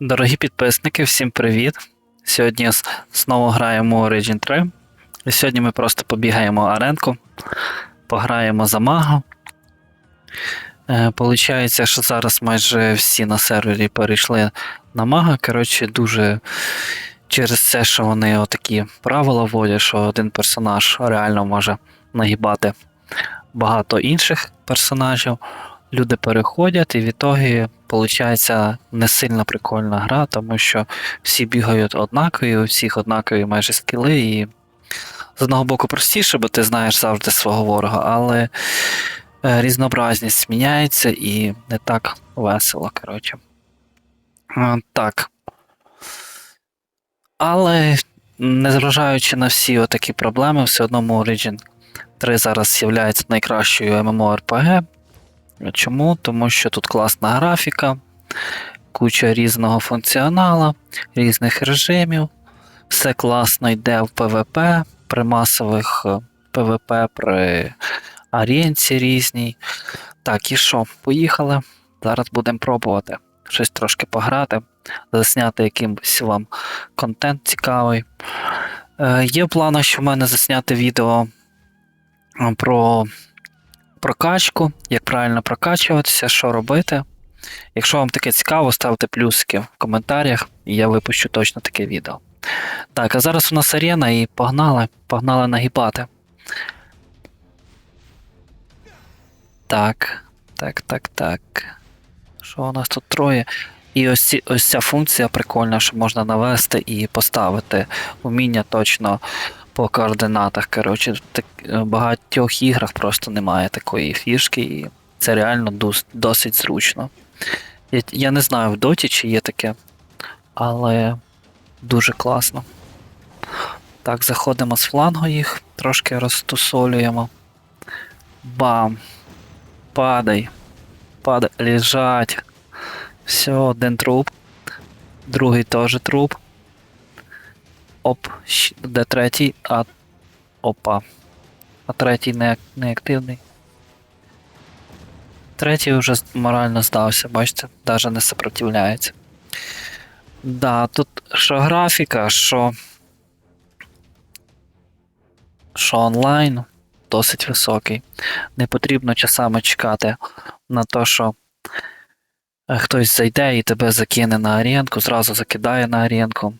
Дорогі підписники, всім привіт! Сьогодні знову граємо Origin 3. І сьогодні ми просто побігаємо аренку, пограємо за мага. Е, Получається, що зараз майже всі на сервері перейшли на мага. Коротше, дуже через це, що вони отакі правила вводять, що один персонаж реально може нагибати багато інших персонажів люди переходять, і в ітогі виходить не сильно прикольна гра, тому що всі бігають однакові, у всіх однакові майже скіли, і з одного боку простіше, бо ти знаєш завжди свого ворога, але е, різнообразність зміняється і не так весело, коротше. Е, Так. Але незважаючи на всі отакі проблеми, все одно Origin 3 зараз є найкращою MMORPG. Чому? Тому що тут класна графіка, куча різного функціонала, різних режимів. Все класно йде в PvP, при масових е, PvP, при аренці різній. Так, і що? Поїхали. Зараз будемо пробувати щось трошки пограти, засняти якийсь вам контент цікавий. Е, є в планах, що в мене засняти відео е, про прокачку, як правильно прокачуватися, що робити. Якщо вам таке цікаво, ставте плюсики в коментарях, і я випущу точно таке відео. Так, а зараз у нас арена і погнали, погнали нагибати. Так, так, так, так. Що у нас тут троє? І ось, ці, ось ця функція прикольна, що можна навести і поставити уміння точно по координатах. Коротше, в е, багатьох іграх просто немає такої фішки, і це реально дос, досить зручно. Я, я не знаю в доті, чи є таке, але дуже класно. Так, заходимо з флангу їх, трошки розтусолюємо. Бам! Падай. Падай. Лежать. Все, один труп. Другий теж труп. Оп, де третій? А. Опа. А третій не, не активний. Третій вже морально здався, бачите, навіть не сопротивляється. Да, тут що графіка, що. Що онлайн досить високий. Не потрібно часами чекати на те, що е, хтось зайде і тебе закине на аренку, зразу закидає на аренку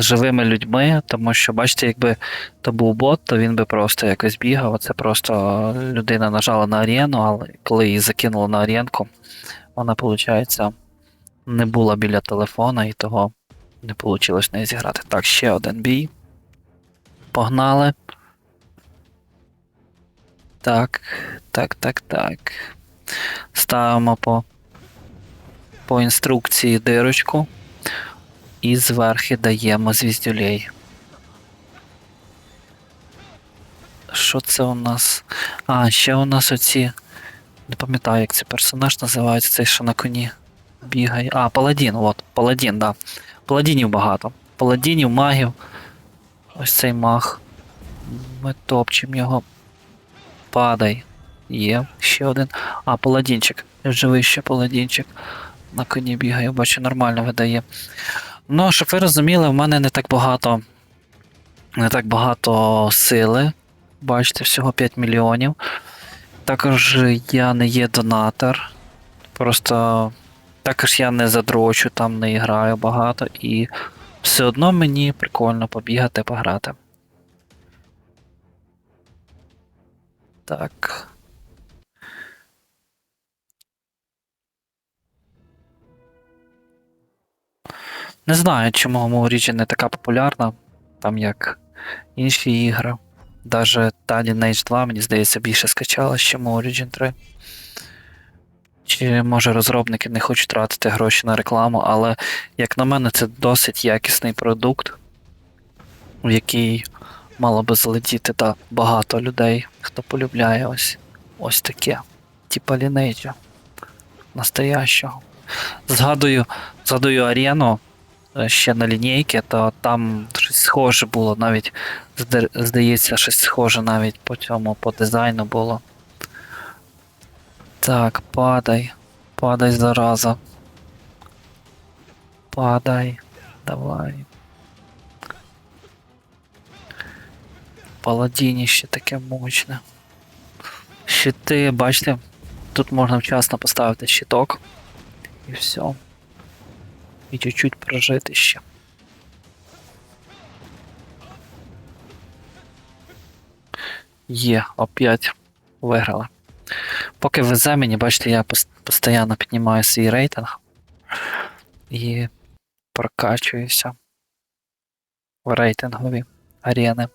живими людьми, тому що, бачите, якби то був бот, то він би просто якось бігав. Це просто людина нажала на арену, але коли її закинуло на аренку, вона, виходить, не була біля телефона і того не вийшло в неї зіграти. Так, ще один бій. Погнали. Так, так, так, так. Ставимо по, по інструкції дирочку. І зверхи даємо звіздюлей. Що це у нас? А, ще у нас оці. Не пам'ятаю, як цей персонаж називається, цей, що на коні бігає. А, паладін, от, паладін, да. Паладінів багато. Паладінів, магів. Ось цей маг. Ми топчемо його. Падай. Є, ще один. А, паладінчик. Живий ще паладінчик. На коні бігає, бачу, нормально видає. Ну, щоб ви розуміли, в мене не так багато. Не так багато сили. Бачите, всього 5 мільйонів. Також я не є донатор. Просто також я не задрочу, там не граю багато, і все одно мені прикольно побігати, пограти. Так. Не знаю, чому Origin не така популярна, там як інші ігри. Даже та Lineage 2, мені здається, більше скачала, ніж Origin 3. Чи може розробники не хочуть тратити гроші на рекламу, але, як на мене, це досить якісний продукт, в який мало би залетіти та багато людей, хто полюбляє ось ось таке. Типа Lineage. Настоящого. Згадую, згадую арену ще на лінійки, то там щось схоже було, навіть здається, щось схоже навіть по цьому, по дизайну було. Так, падай. Падай зараза. Падай. Давай. Паладініще таке мощне. Щити, бачите, тут можна вчасно поставити щиток. І все. І чуть-чуть прожити ще. Є, опять виграли. Поки везе мені, бачите, я пос- постійно піднімаю свій рейтинг і прокачуюся в рейтингові арени.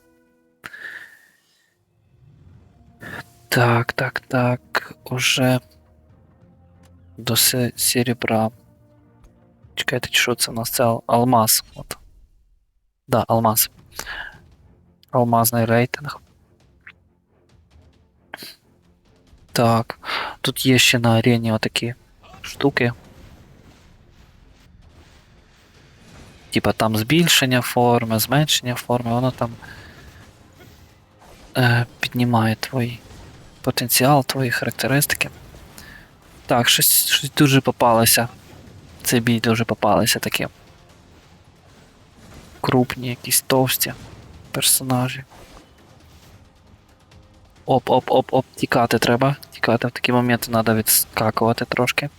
Так, так, так. Уже до серебра. Чекайте, що це у нас? Це алмаз. От. Да, алмаз. Алмазний рейтинг. Так. Тут є ще на арені отакі штуки. Типа там збільшення форми, зменшення форми, воно там е, піднімає твій потенціал, твої характеристики. Так, щось, щось дуже попалося. Цей бій дуже попалися такі. Крупні, якісь товсті персонажі. Оп, оп, оп, оп, тікати треба. Тікати в такі моменти треба відскакувати трошки.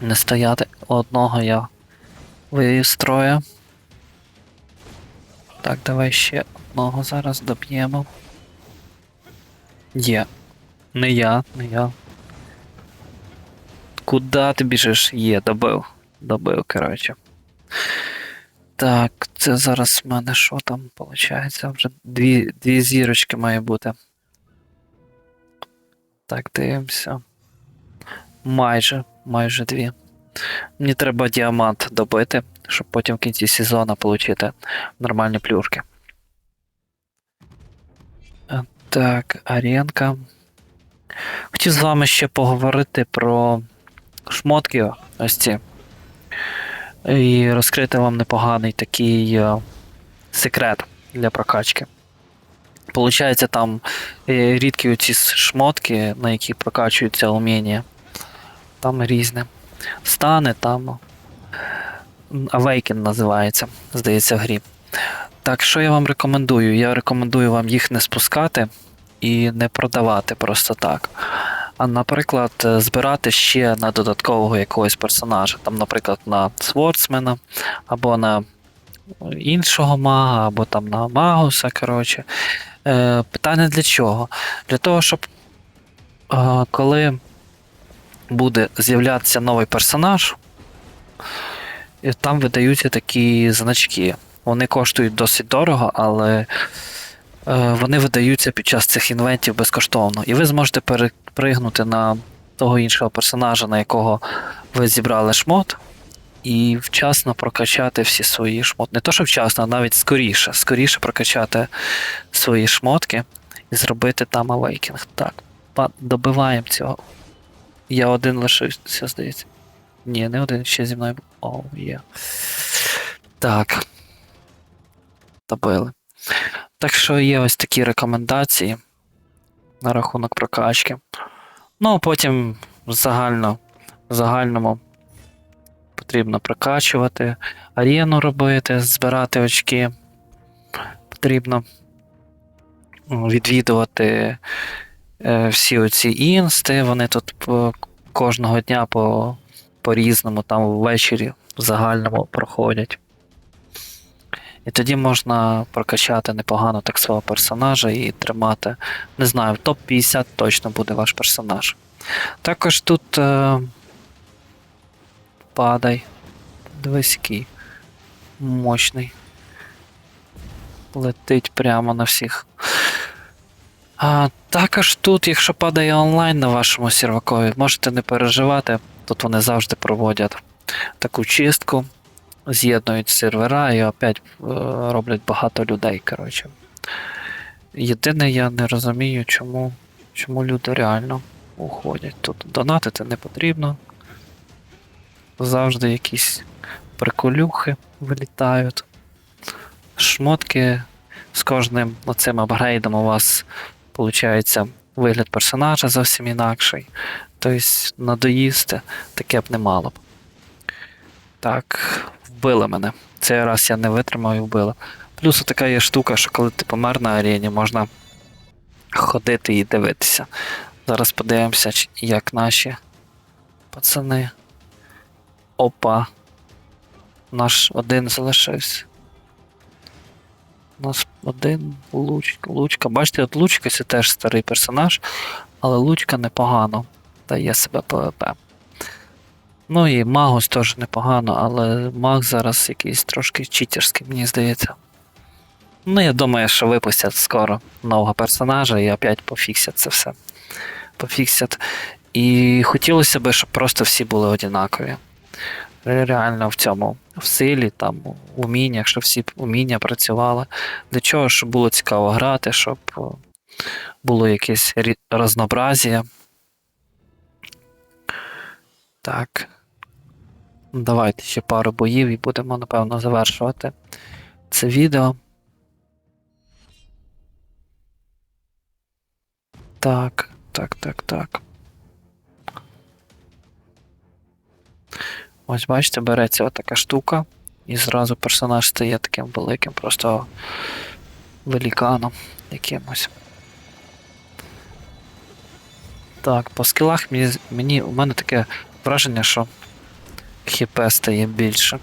Не стояти. Одного я вивів строя. Так, давай ще одного зараз доб'ємо. Є. Не я, не я. Куда ти біжиш? Є, добив. Добив, коротше. Так, це зараз в мене що там виходить? Вже дві, дві зірочки має бути. Так, дивимося. Майже, майже дві. Мені треба діамант добити, щоб потім в кінці сезону отримати нормальні плюшки. Е, Так, аренка. Хотів з вами ще поговорити про шмотки ось ці. І розкрити вам непоганий такий е, секрет для прокачки. Получається, там е, рідкі оці шмотки, на які прокачуються уміння. Там різне. Стане там. Awaken називається, здається, в грі. Так, що я вам рекомендую? Я рекомендую вам їх не спускати і не продавати просто так. Наприклад, е, збирати ще на додаткового якогось персонажа, там, наприклад, на свордсмена, або на іншого мага, або там на Магуса. коротше. Е, питання для чого? Для того, щоб е, коли буде з'являтися новий персонаж, там видаються такі значки. Вони коштують досить дорого, але вони видаються під час цих інвентів безкоштовно. І ви зможете перепригнути на того іншого персонажа, на якого ви зібрали шмот, і вчасно прокачати всі свої шмоти. Не то, що вчасно, а навіть скоріше. Скоріше прокачати свої шмотки і зробити там авейкінг. Так, добиваємо цього. Я один лишився, здається. Ні, не один, ще зі мною. О, є. Так. Добили. Так що є ось такі рекомендації на рахунок прокачки. Ну, а потім загально, в загальному потрібно прокачувати, арену робити, збирати очки. Потрібно відвідувати е, всі оці інсти, вони тут кожного дня по, по різному, там ввечері в загальному проходять. І тоді можна прокачати непогано так свого персонажа і тримати. Не знаю, в топ-50 точно буде ваш персонаж. Також тут е, падай. Дивись, який мощний. Летить прямо на всіх. А, також тут, якщо падає онлайн на вашому сервакові, можете не переживати. Тут вони завжди проводять таку чистку, з'єднують сервера і опять е, роблять багато людей. коротше. Єдине, я не розумію, чому, чому люди реально уходять. Тут донатити не потрібно. Завжди якісь приколюхи вилітають. Шмотки з кожним оцим апгрейдом у вас виходить вигляд персонажа зовсім інакший. Тобто надоїсти таке б не мало б. Так, вбили мене. Цей раз я не витримав і вбили. Плюс така є штука, що коли ти помер на арені, можна ходити і дивитися. Зараз подивимося, як наші пацани. Опа. Наш один залишився. У нас один лучка. Лучка. Бачите, от Лучка це теж старий персонаж, але Лучка непогано дає себе ПВП. Ну і Магус теж непогано, але Маг зараз якийсь трошки читерський, мені здається. Ну, я думаю, що випустять скоро нового персонажа і опять пофіксять це все. Пофіксять. І хотілося б, щоб просто всі були однакові. Реально в цьому, в силі, там, в уміннях, щоб всі уміння працювали. Для чого, щоб було цікаво грати, щоб е, було якесь рі- разнообразія. Так. Давайте ще пару боїв і будемо, напевно, завершувати це відео. Так, так, так, так. Ось бачите, береться отака штука, і зразу персонаж стає таким великим, просто великаном якимось. Так, по скілах мені, мені у мене таке враження, що хп стає більше.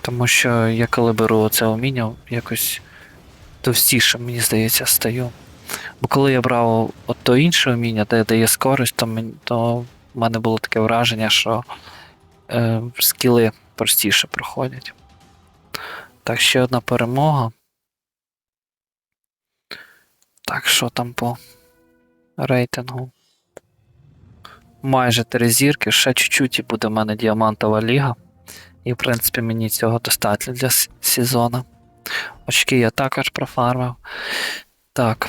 Тому що я коли беру це уміння, якось товстіше, мені здається, стаю. Бо коли я брав от то інше уміння, де дає скорість, то, мені, то в мене було таке враження, що е, скіли простіше проходять. Так, ще одна перемога. Так, що там по рейтингу? Майже три зірки, ще чуть-чуть і буде в мене діамантова ліга. І, в принципі, мені цього достатньо для сезону. Очки я також профармив. Так.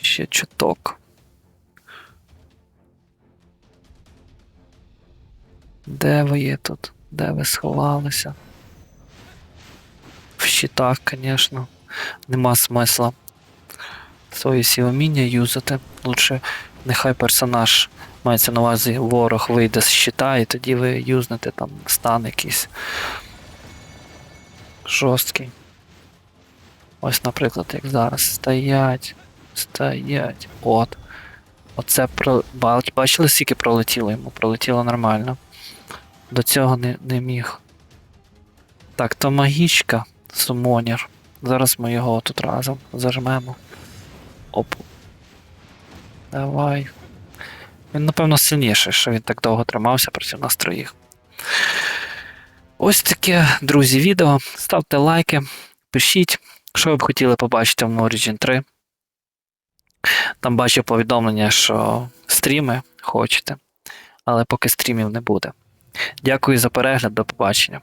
Ще чуток. Де ви є тут? Де ви сховалися? В щитах, звісно. Нема смисла свої всі юзати. Лучше нехай персонаж мається на увазі ворог вийде з щита, і тоді ви юзнете там стан якийсь жорсткий. Ось, наприклад, як зараз. Стоять. Стоять. От. Оце про. бач- Бачили, скільки пролетіло йому? Пролетіло нормально. До цього не, не міг. Так, то магічка, сумонір. Зараз ми його тут разом зажмемо. Оп. Давай. Він, напевно, сильніший, що він так довго тримався проти нас троїх. Ось таке, друзі, відео. Ставте лайки, пишіть, що ви б хотіли побачити в Origin 3. Там бачу повідомлення, що стріми хочете, але поки стрімів не буде. Дякую за перегляд, до побачення.